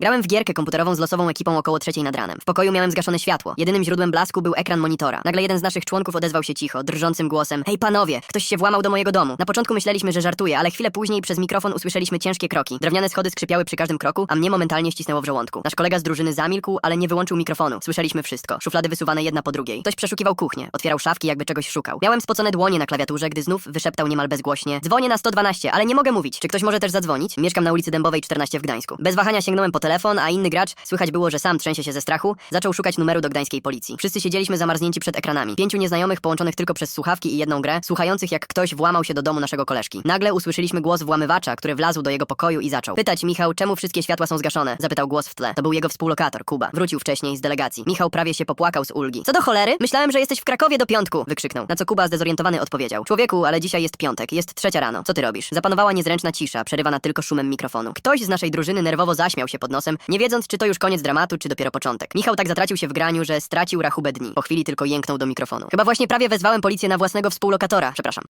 Grałem w gierkę komputerową z losową ekipą około trzeciej nad ranem. W pokoju miałem zgaszone światło. Jedynym źródłem blasku był ekran monitora. Nagle jeden z naszych członków odezwał się cicho, drżącym głosem. Hej panowie, ktoś się włamał do mojego domu. Na początku myśleliśmy, że żartuje, ale chwilę później przez mikrofon usłyszeliśmy ciężkie kroki. Drewniane schody skrzypiały przy każdym kroku, a mnie momentalnie ścisnęło w żołądku. Nasz kolega z drużyny zamilkł, ale nie wyłączył mikrofonu. Słyszeliśmy wszystko. Szuflady wysuwane jedna po drugiej. Ktoś przeszukiwał kuchnię, otwierał szafki, jakby czegoś szukał. Miałem spocone dłonie na klawiaturze, gdy znów wyszeptał niemal bezgłośnie. Dzwonię na 112, ale nie mogę mówić. Czy ktoś może też zadzwonić? Mieszkam na ulicy Dębowej 14 w Gdańsku. Bez wahania sięgnąłem po a inny gracz, słychać było, że sam trzęsie się ze strachu, zaczął szukać numeru do gdańskiej policji. Wszyscy siedzieliśmy zamarznięci przed ekranami. Pięciu nieznajomych połączonych tylko przez słuchawki i jedną grę, słuchających jak ktoś włamał się do domu naszego koleżki. Nagle usłyszeliśmy głos włamywacza, który wlazł do jego pokoju i zaczął. Pytać Michał, czemu wszystkie światła są zgaszone? Zapytał głos w tle. To był jego współlokator, Kuba. Wrócił wcześniej z delegacji. Michał prawie się popłakał z ulgi. Co do cholery? Myślałem, że jesteś w Krakowie do piątku! wykrzyknął. Na co Kuba zdezorientowany odpowiedział. Człowieku, ale dzisiaj jest piątek, jest trzecia rano. Co ty robisz? Zapanowała niezręczna cisza, przerywana tylko szumem mikrofonu. Ktoś z naszej drużyny nerwowo zaśmiał się pod nosem, nie wiedząc, czy to już koniec dramatu, czy dopiero początek. Michał tak zatracił się w graniu, że stracił rachubę dni. Po chwili tylko jęknął do mikrofonu. Chyba właśnie prawie wezwałem policję na własnego współlokatora. Przepraszam.